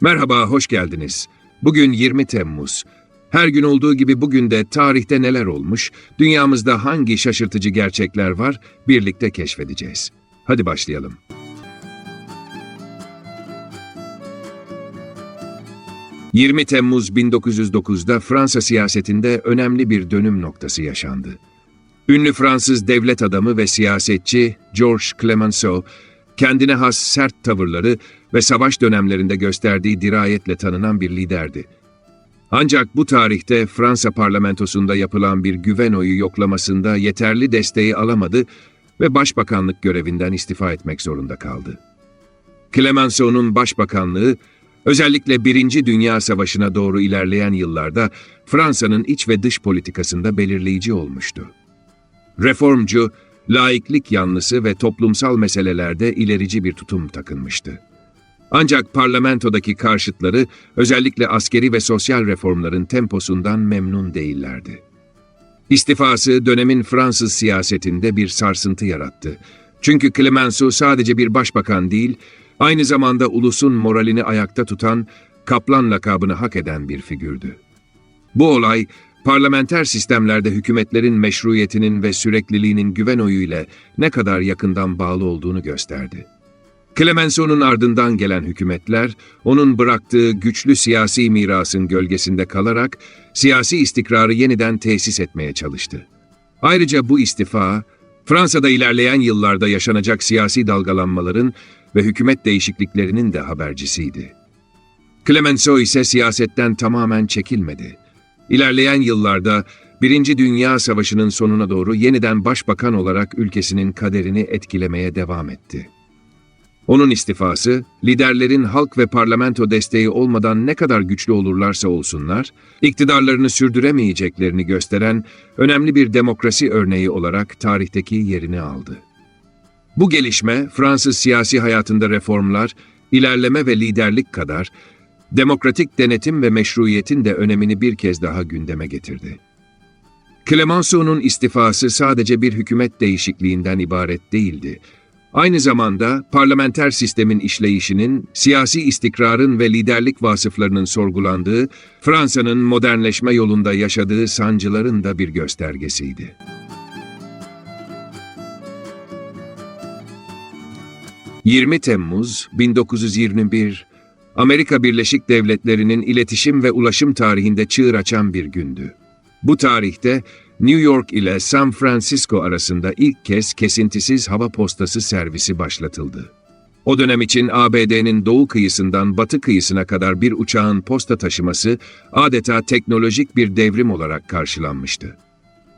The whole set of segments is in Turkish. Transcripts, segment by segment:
Merhaba, hoş geldiniz. Bugün 20 Temmuz. Her gün olduğu gibi bugün de tarihte neler olmuş, dünyamızda hangi şaşırtıcı gerçekler var birlikte keşfedeceğiz. Hadi başlayalım. ...20 Temmuz 1909'da Fransa siyasetinde önemli bir dönüm noktası yaşandı. Ünlü Fransız devlet adamı ve siyasetçi Georges Clemenceau, kendine has sert tavırları ve savaş dönemlerinde gösterdiği dirayetle tanınan bir liderdi. Ancak bu tarihte Fransa parlamentosunda yapılan bir güven oyu yoklamasında yeterli desteği alamadı ve başbakanlık görevinden istifa etmek zorunda kaldı. Clemenceau'nun başbakanlığı, özellikle Birinci Dünya Savaşı'na doğru ilerleyen yıllarda Fransa'nın iç ve dış politikasında belirleyici olmuştu. Reformcu, laiklik yanlısı ve toplumsal meselelerde ilerici bir tutum takınmıştı. Ancak parlamentodaki karşıtları özellikle askeri ve sosyal reformların temposundan memnun değillerdi. İstifası dönemin Fransız siyasetinde bir sarsıntı yarattı. Çünkü Clemenceau sadece bir başbakan değil, aynı zamanda ulusun moralini ayakta tutan, kaplan lakabını hak eden bir figürdü. Bu olay, parlamenter sistemlerde hükümetlerin meşruiyetinin ve sürekliliğinin güven oyu ile ne kadar yakından bağlı olduğunu gösterdi. Clemenceau'nun ardından gelen hükümetler, onun bıraktığı güçlü siyasi mirasın gölgesinde kalarak siyasi istikrarı yeniden tesis etmeye çalıştı. Ayrıca bu istifa, Fransa'da ilerleyen yıllarda yaşanacak siyasi dalgalanmaların ve hükümet değişikliklerinin de habercisiydi. Clemenceau ise siyasetten tamamen çekilmedi. İlerleyen yıllarda Birinci Dünya Savaşı'nın sonuna doğru yeniden başbakan olarak ülkesinin kaderini etkilemeye devam etti. Onun istifası, liderlerin halk ve parlamento desteği olmadan ne kadar güçlü olurlarsa olsunlar, iktidarlarını sürdüremeyeceklerini gösteren önemli bir demokrasi örneği olarak tarihteki yerini aldı. Bu gelişme, Fransız siyasi hayatında reformlar, ilerleme ve liderlik kadar, demokratik denetim ve meşruiyetin de önemini bir kez daha gündeme getirdi. Clemenceau'nun istifası sadece bir hükümet değişikliğinden ibaret değildi, Aynı zamanda parlamenter sistemin işleyişinin, siyasi istikrarın ve liderlik vasıflarının sorgulandığı, Fransa'nın modernleşme yolunda yaşadığı sancıların da bir göstergesiydi. ...20 Temmuz 1921, Amerika Birleşik Devletleri'nin iletişim ve ulaşım tarihinde çığır açan bir gündü. Bu tarihte New York ile San Francisco arasında ilk kez kesintisiz hava postası servisi başlatıldı. O dönem için ABD'nin doğu kıyısından batı kıyısına kadar bir uçağın posta taşıması adeta teknolojik bir devrim olarak karşılanmıştı.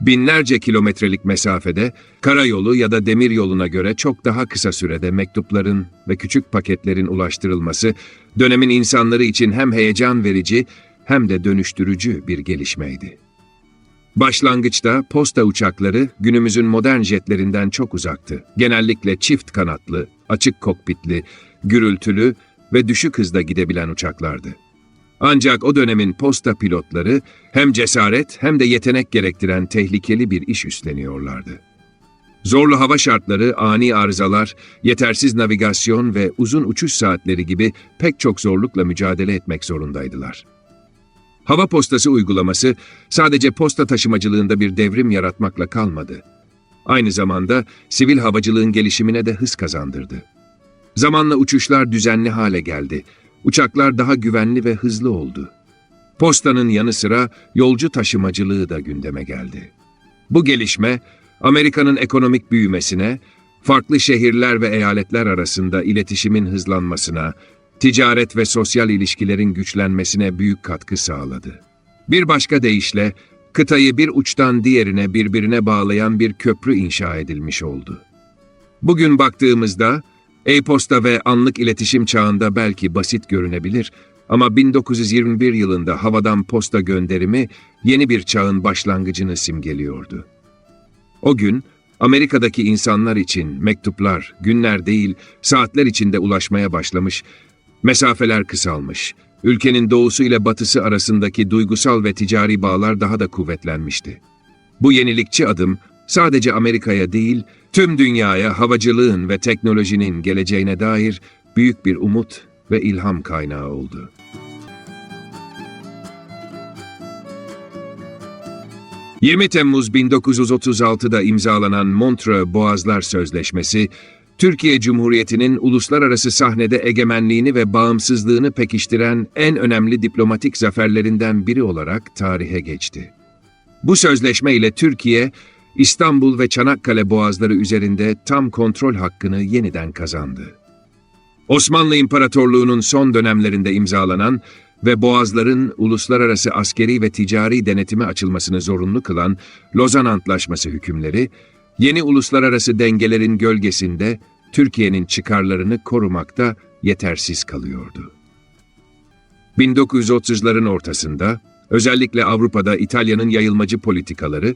Binlerce kilometrelik mesafede karayolu ya da demir yoluna göre çok daha kısa sürede mektupların ve küçük paketlerin ulaştırılması dönemin insanları için hem heyecan verici hem de dönüştürücü bir gelişmeydi. Başlangıçta posta uçakları günümüzün modern jetlerinden çok uzaktı. Genellikle çift kanatlı, açık kokpitli, gürültülü ve düşük hızda gidebilen uçaklardı. Ancak o dönemin posta pilotları hem cesaret hem de yetenek gerektiren tehlikeli bir iş üstleniyorlardı. Zorlu hava şartları, ani arızalar, yetersiz navigasyon ve uzun uçuş saatleri gibi pek çok zorlukla mücadele etmek zorundaydılar. Hava postası uygulaması sadece posta taşımacılığında bir devrim yaratmakla kalmadı. Aynı zamanda sivil havacılığın gelişimine de hız kazandırdı. Zamanla uçuşlar düzenli hale geldi. Uçaklar daha güvenli ve hızlı oldu. Postanın yanı sıra yolcu taşımacılığı da gündeme geldi. Bu gelişme Amerika'nın ekonomik büyümesine, farklı şehirler ve eyaletler arasında iletişimin hızlanmasına, ticaret ve sosyal ilişkilerin güçlenmesine büyük katkı sağladı. Bir başka deyişle, kıtayı bir uçtan diğerine birbirine bağlayan bir köprü inşa edilmiş oldu. Bugün baktığımızda, e-posta ve anlık iletişim çağında belki basit görünebilir ama 1921 yılında havadan posta gönderimi yeni bir çağın başlangıcını simgeliyordu. O gün, Amerika'daki insanlar için mektuplar günler değil saatler içinde ulaşmaya başlamış Mesafeler kısalmış, ülkenin doğusu ile batısı arasındaki duygusal ve ticari bağlar daha da kuvvetlenmişti. Bu yenilikçi adım sadece Amerika'ya değil, tüm dünyaya havacılığın ve teknolojinin geleceğine dair büyük bir umut ve ilham kaynağı oldu. ...20 Temmuz 1936'da imzalanan Montreux Boğazlar Sözleşmesi... ...Türkiye Cumhuriyeti'nin uluslararası sahnede egemenliğini ve bağımsızlığını pekiştiren... ...en önemli diplomatik zaferlerinden biri olarak tarihe geçti. Bu sözleşme ile Türkiye... İstanbul ve Çanakkale boğazları üzerinde tam kontrol hakkını yeniden kazandı. Osmanlı İmparatorluğu'nun son dönemlerinde imzalanan ve boğazların uluslararası askeri ve ticari denetime açılmasını zorunlu kılan Lozan Antlaşması hükümleri, yeni uluslararası dengelerin gölgesinde Türkiye'nin çıkarlarını korumakta yetersiz kalıyordu. 1930'ların ortasında, özellikle Avrupa'da İtalya'nın yayılmacı politikaları,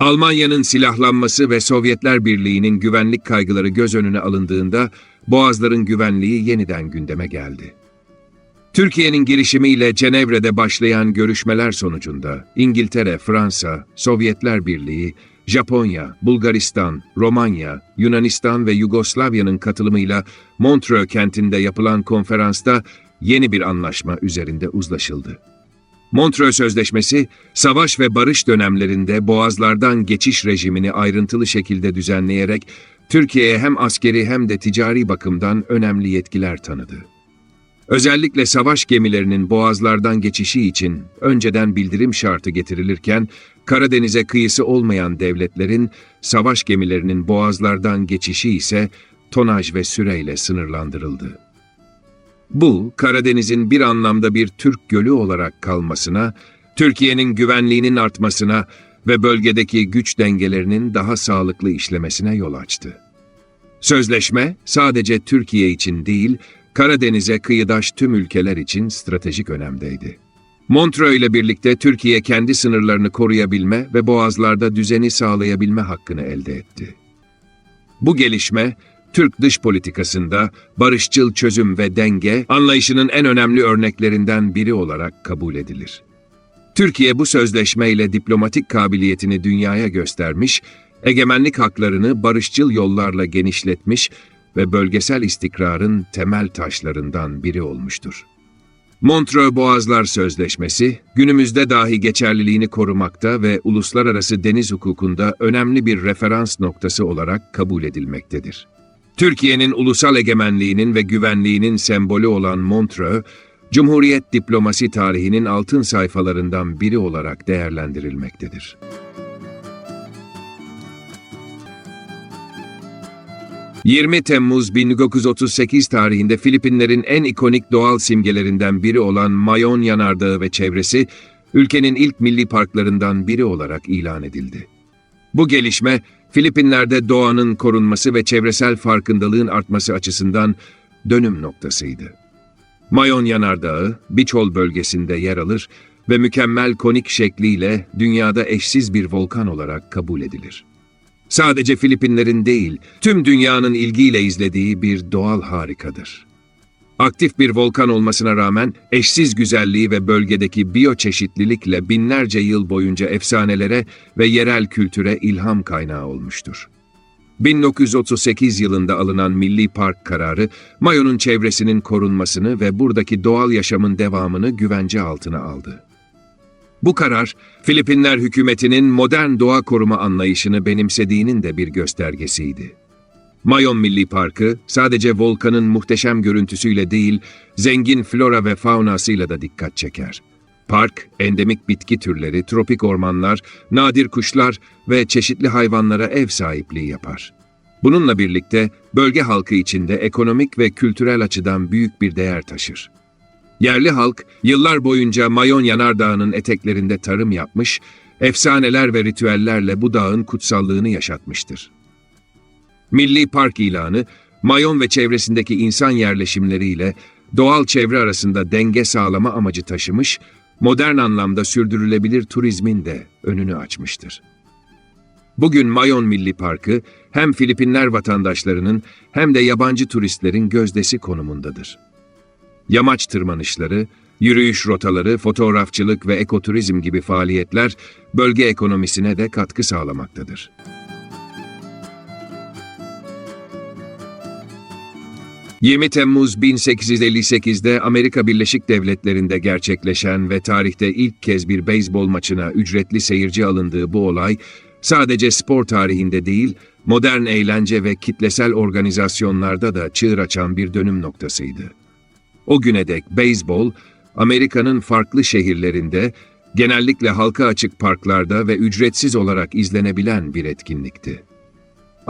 Almanya'nın silahlanması ve Sovyetler Birliği'nin güvenlik kaygıları göz önüne alındığında Boğazların güvenliği yeniden gündeme geldi. Türkiye'nin girişimiyle Cenevre'de başlayan görüşmeler sonucunda İngiltere, Fransa, Sovyetler Birliği, Japonya, Bulgaristan, Romanya, Yunanistan ve Yugoslavya'nın katılımıyla Montreux kentinde yapılan konferansta yeni bir anlaşma üzerinde uzlaşıldı. Montreux Sözleşmesi, savaş ve barış dönemlerinde boğazlardan geçiş rejimini ayrıntılı şekilde düzenleyerek Türkiye'ye hem askeri hem de ticari bakımdan önemli yetkiler tanıdı. Özellikle savaş gemilerinin boğazlardan geçişi için önceden bildirim şartı getirilirken, Karadeniz'e kıyısı olmayan devletlerin savaş gemilerinin boğazlardan geçişi ise tonaj ve süreyle sınırlandırıldı. Bu, Karadeniz'in bir anlamda bir Türk gölü olarak kalmasına, Türkiye'nin güvenliğinin artmasına ve bölgedeki güç dengelerinin daha sağlıklı işlemesine yol açtı. Sözleşme sadece Türkiye için değil, Karadeniz'e kıyıdaş tüm ülkeler için stratejik önemdeydi. Montreux ile birlikte Türkiye kendi sınırlarını koruyabilme ve boğazlarda düzeni sağlayabilme hakkını elde etti. Bu gelişme, Türk dış politikasında barışçıl çözüm ve denge anlayışının en önemli örneklerinden biri olarak kabul edilir. Türkiye bu sözleşmeyle diplomatik kabiliyetini dünyaya göstermiş, egemenlik haklarını barışçıl yollarla genişletmiş ve bölgesel istikrarın temel taşlarından biri olmuştur. Montreux Boğazlar Sözleşmesi, günümüzde dahi geçerliliğini korumakta ve uluslararası deniz hukukunda önemli bir referans noktası olarak kabul edilmektedir. Türkiye'nin ulusal egemenliğinin ve güvenliğinin sembolü olan Montreux, Cumhuriyet diplomasi tarihinin altın sayfalarından biri olarak değerlendirilmektedir. ...20 Temmuz 1938 tarihinde Filipinlerin en ikonik doğal simgelerinden biri olan Mayon Yanardağı ve çevresi... ...ülkenin ilk milli parklarından biri olarak ilan edildi. Bu gelişme, Filipinler'de doğanın korunması ve çevresel farkındalığın artması açısından dönüm noktasıydı. Mayon Yanardağı, Biçol bölgesinde yer alır ve mükemmel konik şekliyle dünyada eşsiz bir volkan olarak kabul edilir. Sadece Filipinlerin değil, tüm dünyanın ilgiyle izlediği bir doğal harikadır. Aktif bir volkan olmasına rağmen eşsiz güzelliği ve bölgedeki biyoçeşitlilikle binlerce yıl boyunca efsanelere ve yerel kültüre ilham kaynağı olmuştur. 1938 yılında alınan Milli Park kararı, Mayo'nun çevresinin korunmasını ve buradaki doğal yaşamın devamını güvence altına aldı. Bu karar, Filipinler hükümetinin modern doğa koruma anlayışını benimsediğinin de bir göstergesiydi. Mayon Milli Parkı sadece volkanın muhteşem görüntüsüyle değil, zengin flora ve faunasıyla da dikkat çeker. Park, endemik bitki türleri, tropik ormanlar, nadir kuşlar ve çeşitli hayvanlara ev sahipliği yapar. Bununla birlikte bölge halkı içinde ekonomik ve kültürel açıdan büyük bir değer taşır. Yerli halk yıllar boyunca Mayon Yanardağı'nın eteklerinde tarım yapmış, efsaneler ve ritüellerle bu dağın kutsallığını yaşatmıştır. Milli Park ilanı, Mayon ve çevresindeki insan yerleşimleriyle doğal çevre arasında denge sağlama amacı taşımış, modern anlamda sürdürülebilir turizmin de önünü açmıştır. Bugün Mayon Milli Parkı hem Filipinler vatandaşlarının hem de yabancı turistlerin gözdesi konumundadır. Yamaç tırmanışları, yürüyüş rotaları, fotoğrafçılık ve ekoturizm gibi faaliyetler bölge ekonomisine de katkı sağlamaktadır. 20 Temmuz 1858'de Amerika Birleşik Devletleri'nde gerçekleşen ve tarihte ilk kez bir beyzbol maçına ücretli seyirci alındığı bu olay, sadece spor tarihinde değil, modern eğlence ve kitlesel organizasyonlarda da çığır açan bir dönüm noktasıydı. O güne dek beyzbol, Amerika'nın farklı şehirlerinde, genellikle halka açık parklarda ve ücretsiz olarak izlenebilen bir etkinlikti.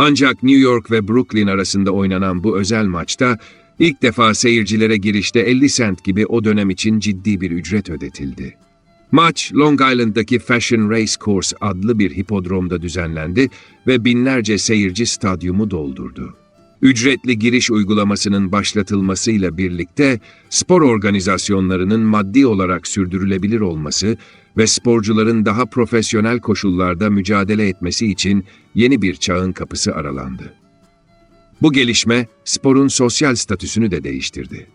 Ancak New York ve Brooklyn arasında oynanan bu özel maçta ilk defa seyircilere girişte 50 cent gibi o dönem için ciddi bir ücret ödetildi. Maç Long Island'daki Fashion Race Course adlı bir hipodromda düzenlendi ve binlerce seyirci stadyumu doldurdu. Ücretli giriş uygulamasının başlatılmasıyla birlikte spor organizasyonlarının maddi olarak sürdürülebilir olması ve sporcuların daha profesyonel koşullarda mücadele etmesi için yeni bir çağın kapısı aralandı. Bu gelişme sporun sosyal statüsünü de değiştirdi.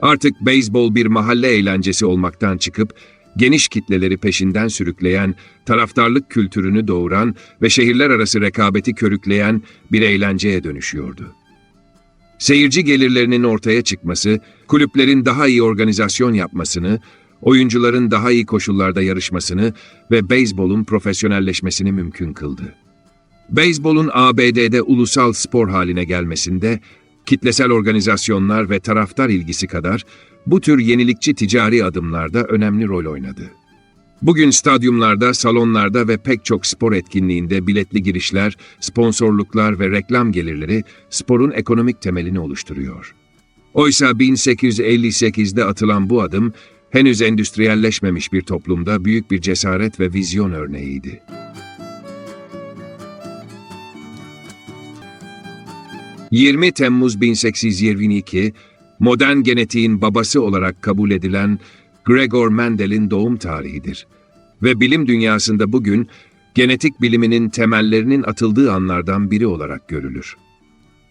Artık beyzbol bir mahalle eğlencesi olmaktan çıkıp geniş kitleleri peşinden sürükleyen, taraftarlık kültürünü doğuran ve şehirler arası rekabeti körükleyen bir eğlenceye dönüşüyordu. Seyirci gelirlerinin ortaya çıkması, kulüplerin daha iyi organizasyon yapmasını, oyuncuların daha iyi koşullarda yarışmasını ve beyzbolun profesyonelleşmesini mümkün kıldı. Beyzbolun ABD'de ulusal spor haline gelmesinde, kitlesel organizasyonlar ve taraftar ilgisi kadar bu tür yenilikçi ticari adımlarda önemli rol oynadı. Bugün stadyumlarda, salonlarda ve pek çok spor etkinliğinde biletli girişler, sponsorluklar ve reklam gelirleri sporun ekonomik temelini oluşturuyor. Oysa 1858'de atılan bu adım henüz endüstriyelleşmemiş bir toplumda büyük bir cesaret ve vizyon örneğiydi. ...20 Temmuz 1822, modern genetiğin babası olarak kabul edilen Gregor Mendel'in doğum tarihidir. Ve bilim dünyasında bugün genetik biliminin temellerinin atıldığı anlardan biri olarak görülür.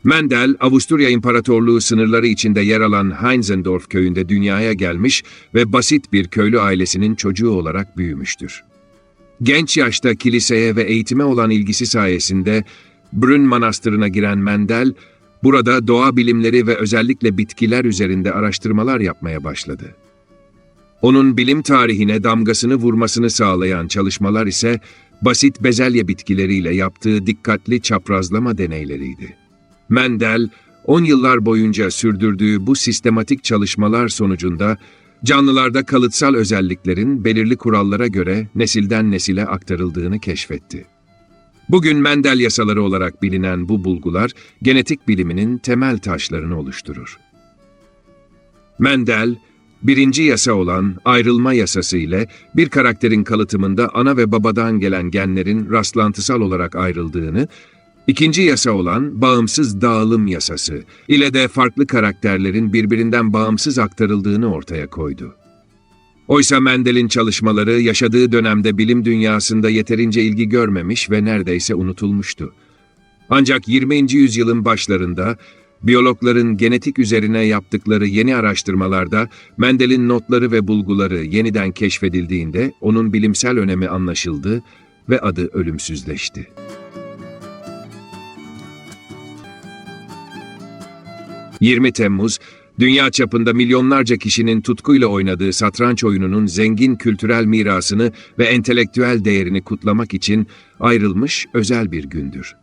Mendel, Avusturya İmparatorluğu sınırları içinde yer alan Heinzendorf köyünde dünyaya gelmiş ve basit bir köylü ailesinin çocuğu olarak büyümüştür. Genç yaşta kiliseye ve eğitime olan ilgisi sayesinde Brünn Manastırı'na giren Mendel, burada doğa bilimleri ve özellikle bitkiler üzerinde araştırmalar yapmaya başladı. Onun bilim tarihine damgasını vurmasını sağlayan çalışmalar ise basit bezelye bitkileriyle yaptığı dikkatli çaprazlama deneyleriydi. Mendel, 10 yıllar boyunca sürdürdüğü bu sistematik çalışmalar sonucunda canlılarda kalıtsal özelliklerin belirli kurallara göre nesilden nesile aktarıldığını keşfetti. Bugün Mendel yasaları olarak bilinen bu bulgular genetik biliminin temel taşlarını oluşturur. Mendel, birinci yasa olan ayrılma yasası ile bir karakterin kalıtımında ana ve babadan gelen genlerin rastlantısal olarak ayrıldığını İkinci yasa olan bağımsız dağılım yasası ile de farklı karakterlerin birbirinden bağımsız aktarıldığını ortaya koydu. Oysa Mendel'in çalışmaları yaşadığı dönemde bilim dünyasında yeterince ilgi görmemiş ve neredeyse unutulmuştu. Ancak 20. yüzyılın başlarında biyologların genetik üzerine yaptıkları yeni araştırmalarda Mendel'in notları ve bulguları yeniden keşfedildiğinde onun bilimsel önemi anlaşıldı ve adı ölümsüzleşti. 20 Temmuz, dünya çapında milyonlarca kişinin tutkuyla oynadığı satranç oyununun zengin kültürel mirasını ve entelektüel değerini kutlamak için ayrılmış özel bir gündür.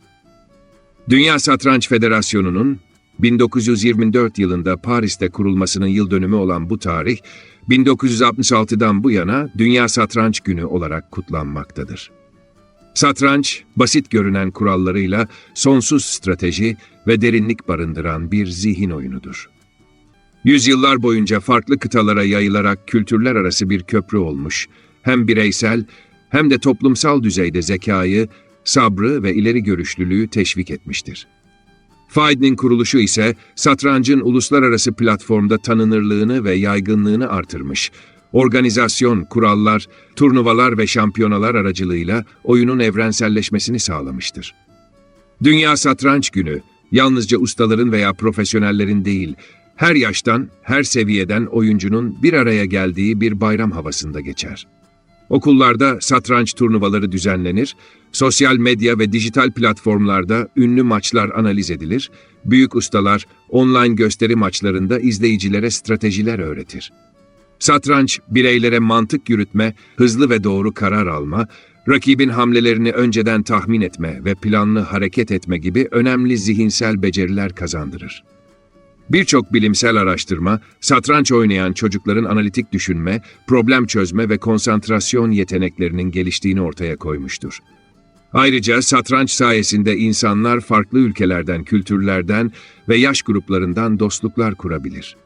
Dünya Satranç Federasyonu'nun 1924 yılında Paris'te kurulmasının yıl dönümü olan bu tarih, 1966'dan bu yana Dünya Satranç Günü olarak kutlanmaktadır. Satranç, basit görünen kurallarıyla sonsuz strateji ve derinlik barındıran bir zihin oyunudur. Yüzyıllar boyunca farklı kıtalara yayılarak kültürler arası bir köprü olmuş, hem bireysel hem de toplumsal düzeyde zekayı, sabrı ve ileri görüşlülüğü teşvik etmiştir. FIDE'nin kuruluşu ise satrancın uluslararası platformda tanınırlığını ve yaygınlığını artırmış, organizasyon, kurallar, turnuvalar ve şampiyonalar aracılığıyla oyunun evrenselleşmesini sağlamıştır. Dünya Satranç Günü, yalnızca ustaların veya profesyonellerin değil, her yaştan, her seviyeden oyuncunun bir araya geldiği bir bayram havasında geçer. Okullarda satranç turnuvaları düzenlenir, sosyal medya ve dijital platformlarda ünlü maçlar analiz edilir, büyük ustalar online gösteri maçlarında izleyicilere stratejiler öğretir. Satranç, bireylere mantık yürütme, hızlı ve doğru karar alma, rakibin hamlelerini önceden tahmin etme ve planlı hareket etme gibi önemli zihinsel beceriler kazandırır. Birçok bilimsel araştırma, satranç oynayan çocukların analitik düşünme, problem çözme ve konsantrasyon yeteneklerinin geliştiğini ortaya koymuştur. Ayrıca satranç sayesinde insanlar farklı ülkelerden, kültürlerden ve yaş gruplarından dostluklar kurabilir.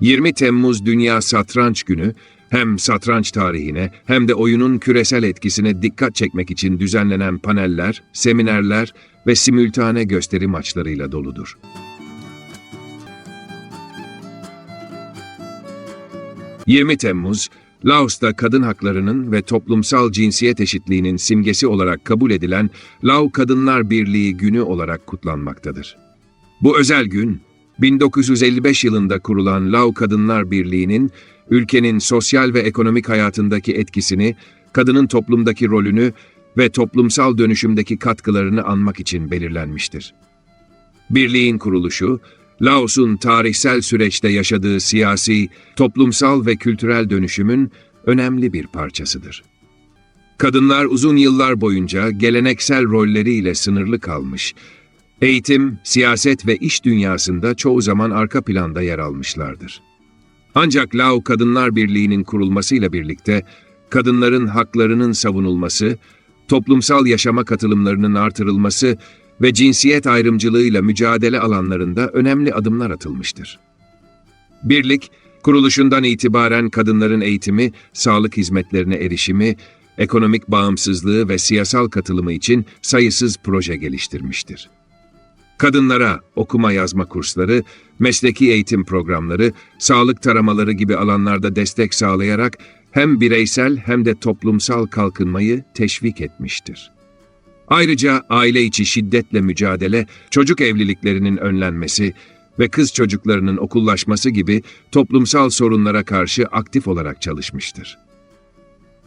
20 Temmuz Dünya Satranç Günü hem satranç tarihine hem de oyunun küresel etkisine dikkat çekmek için düzenlenen paneller, seminerler ve simültane gösteri maçlarıyla doludur. 20 Temmuz, Laos'ta kadın haklarının ve toplumsal cinsiyet eşitliğinin simgesi olarak kabul edilen Lao Kadınlar Birliği Günü olarak kutlanmaktadır. Bu özel gün, 1955 yılında kurulan Lao Kadınlar Birliği'nin ülkenin sosyal ve ekonomik hayatındaki etkisini, kadının toplumdaki rolünü ve toplumsal dönüşümdeki katkılarını anmak için belirlenmiştir. Birliğin kuruluşu, Laos'un tarihsel süreçte yaşadığı siyasi, toplumsal ve kültürel dönüşümün önemli bir parçasıdır. Kadınlar uzun yıllar boyunca geleneksel rolleriyle sınırlı kalmış, eğitim, siyaset ve iş dünyasında çoğu zaman arka planda yer almışlardır. Ancak Lao Kadınlar Birliği'nin kurulmasıyla birlikte kadınların haklarının savunulması, toplumsal yaşama katılımlarının artırılması ve cinsiyet ayrımcılığıyla mücadele alanlarında önemli adımlar atılmıştır. Birlik, kuruluşundan itibaren kadınların eğitimi, sağlık hizmetlerine erişimi, ekonomik bağımsızlığı ve siyasal katılımı için sayısız proje geliştirmiştir. Kadınlara okuma yazma kursları, mesleki eğitim programları, sağlık taramaları gibi alanlarda destek sağlayarak hem bireysel hem de toplumsal kalkınmayı teşvik etmiştir. Ayrıca aile içi şiddetle mücadele, çocuk evliliklerinin önlenmesi ve kız çocuklarının okullaşması gibi toplumsal sorunlara karşı aktif olarak çalışmıştır.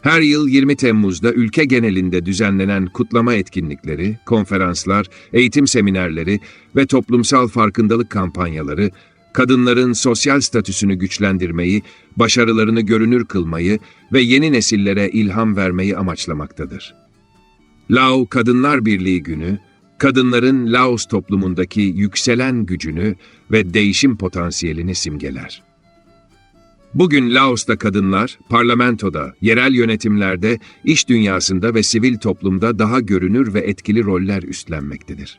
Her yıl 20 Temmuz'da ülke genelinde düzenlenen kutlama etkinlikleri, konferanslar, eğitim seminerleri ve toplumsal farkındalık kampanyaları, kadınların sosyal statüsünü güçlendirmeyi, başarılarını görünür kılmayı ve yeni nesillere ilham vermeyi amaçlamaktadır. Lao Kadınlar Birliği Günü, kadınların Laos toplumundaki yükselen gücünü ve değişim potansiyelini simgeler. Bugün Laos'ta kadınlar, parlamentoda, yerel yönetimlerde, iş dünyasında ve sivil toplumda daha görünür ve etkili roller üstlenmektedir.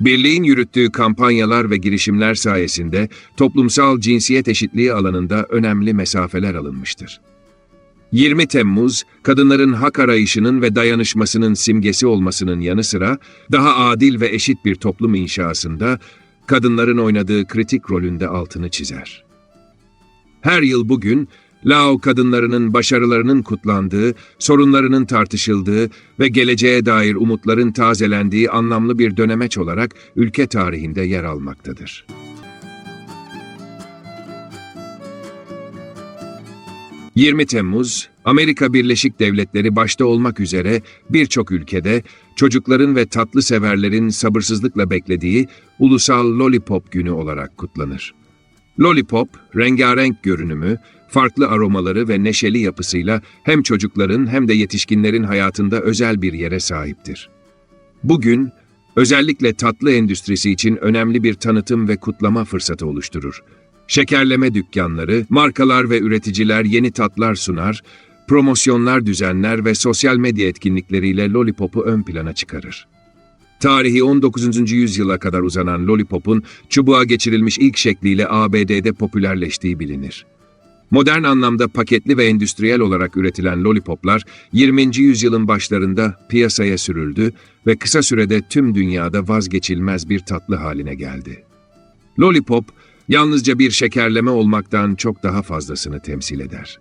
Birliğin yürüttüğü kampanyalar ve girişimler sayesinde toplumsal cinsiyet eşitliği alanında önemli mesafeler alınmıştır. 20 Temmuz, kadınların hak arayışının ve dayanışmasının simgesi olmasının yanı sıra, daha adil ve eşit bir toplum inşasında kadınların oynadığı kritik rolünde altını çizer. Her yıl bugün, Lao kadınlarının başarılarının kutlandığı, sorunlarının tartışıldığı ve geleceğe dair umutların tazelendiği anlamlı bir dönemeç olarak ülke tarihinde yer almaktadır. 20 Temmuz, Amerika Birleşik Devletleri başta olmak üzere birçok ülkede çocukların ve tatlı severlerin sabırsızlıkla beklediği Ulusal Lollipop Günü olarak kutlanır. Lollipop, rengarenk görünümü, farklı aromaları ve neşeli yapısıyla hem çocukların hem de yetişkinlerin hayatında özel bir yere sahiptir. Bugün, özellikle tatlı endüstrisi için önemli bir tanıtım ve kutlama fırsatı oluşturur. Şekerleme dükkanları, markalar ve üreticiler yeni tatlar sunar, promosyonlar düzenler ve sosyal medya etkinlikleriyle Lollipop'u ön plana çıkarır. Tarihi 19. yüzyıla kadar uzanan Lollipop'un çubuğa geçirilmiş ilk şekliyle ABD'de popülerleştiği bilinir. Modern anlamda paketli ve endüstriyel olarak üretilen lollipoplar 20. yüzyılın başlarında piyasaya sürüldü ve kısa sürede tüm dünyada vazgeçilmez bir tatlı haline geldi. Lollipop, yalnızca bir şekerleme olmaktan çok daha fazlasını temsil eder.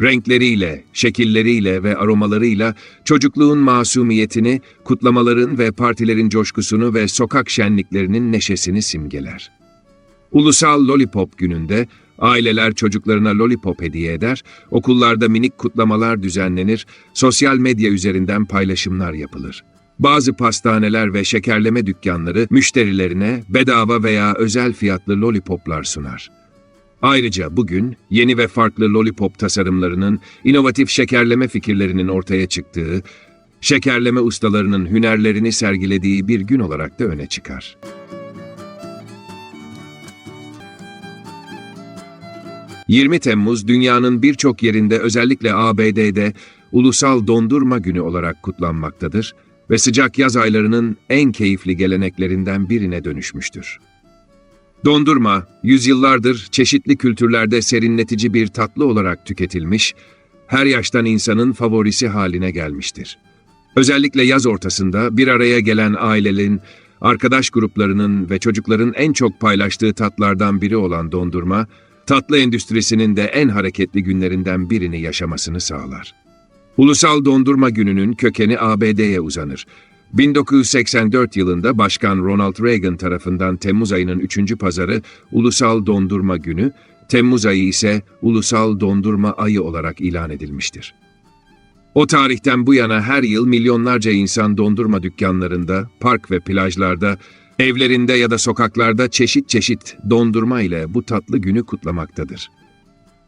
Renkleriyle, şekilleriyle ve aromalarıyla çocukluğun masumiyetini, kutlamaların ve partilerin coşkusunu ve sokak şenliklerinin neşesini simgeler. Ulusal Lollipop gününde Aileler çocuklarına lollipop hediye eder, okullarda minik kutlamalar düzenlenir, sosyal medya üzerinden paylaşımlar yapılır. Bazı pastaneler ve şekerleme dükkanları müşterilerine bedava veya özel fiyatlı lollipoplar sunar. Ayrıca bugün yeni ve farklı lollipop tasarımlarının, inovatif şekerleme fikirlerinin ortaya çıktığı, şekerleme ustalarının hünerlerini sergilediği bir gün olarak da öne çıkar. ...20 Temmuz dünyanın birçok yerinde özellikle ABD'de Ulusal Dondurma Günü olarak kutlanmaktadır ve sıcak yaz aylarının en keyifli geleneklerinden birine dönüşmüştür. Dondurma, yüzyıllardır çeşitli kültürlerde serinletici bir tatlı olarak tüketilmiş, her yaştan insanın favorisi haline gelmiştir. Özellikle yaz ortasında bir araya gelen ailelerin, arkadaş gruplarının ve çocukların en çok paylaştığı tatlardan biri olan dondurma, tatlı endüstrisinin de en hareketli günlerinden birini yaşamasını sağlar. Ulusal Dondurma Günü'nün kökeni ABD'ye uzanır. 1984 yılında Başkan Ronald Reagan tarafından Temmuz ayının 3. pazarı Ulusal Dondurma Günü, Temmuz ayı ise Ulusal Dondurma Ayı olarak ilan edilmiştir. O tarihten bu yana her yıl milyonlarca insan dondurma dükkanlarında, park ve plajlarda, evlerinde ya da sokaklarda çeşit çeşit dondurma ile bu tatlı günü kutlamaktadır.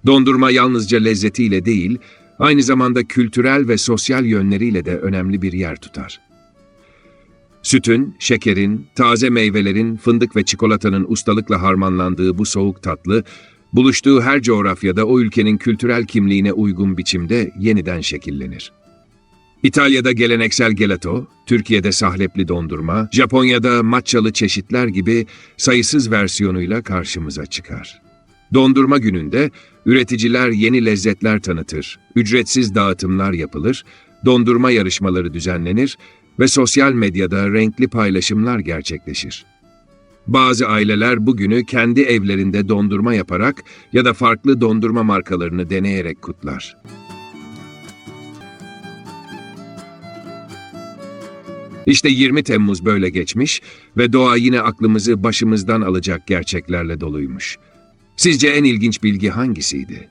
Dondurma yalnızca lezzetiyle değil, aynı zamanda kültürel ve sosyal yönleriyle de önemli bir yer tutar. Sütün, şekerin, taze meyvelerin, fındık ve çikolatanın ustalıkla harmanlandığı bu soğuk tatlı, buluştuğu her coğrafyada o ülkenin kültürel kimliğine uygun biçimde yeniden şekillenir. İtalya'da geleneksel gelato, Türkiye'de sahlepli dondurma, Japonya'da matchalı çeşitler gibi sayısız versiyonuyla karşımıza çıkar. Dondurma gününde üreticiler yeni lezzetler tanıtır, ücretsiz dağıtımlar yapılır, dondurma yarışmaları düzenlenir ve sosyal medyada renkli paylaşımlar gerçekleşir. Bazı aileler bugünü kendi evlerinde dondurma yaparak ya da farklı dondurma markalarını deneyerek kutlar. İşte 20 Temmuz böyle geçmiş ve doğa yine aklımızı başımızdan alacak gerçeklerle doluymuş. Sizce en ilginç bilgi hangisiydi?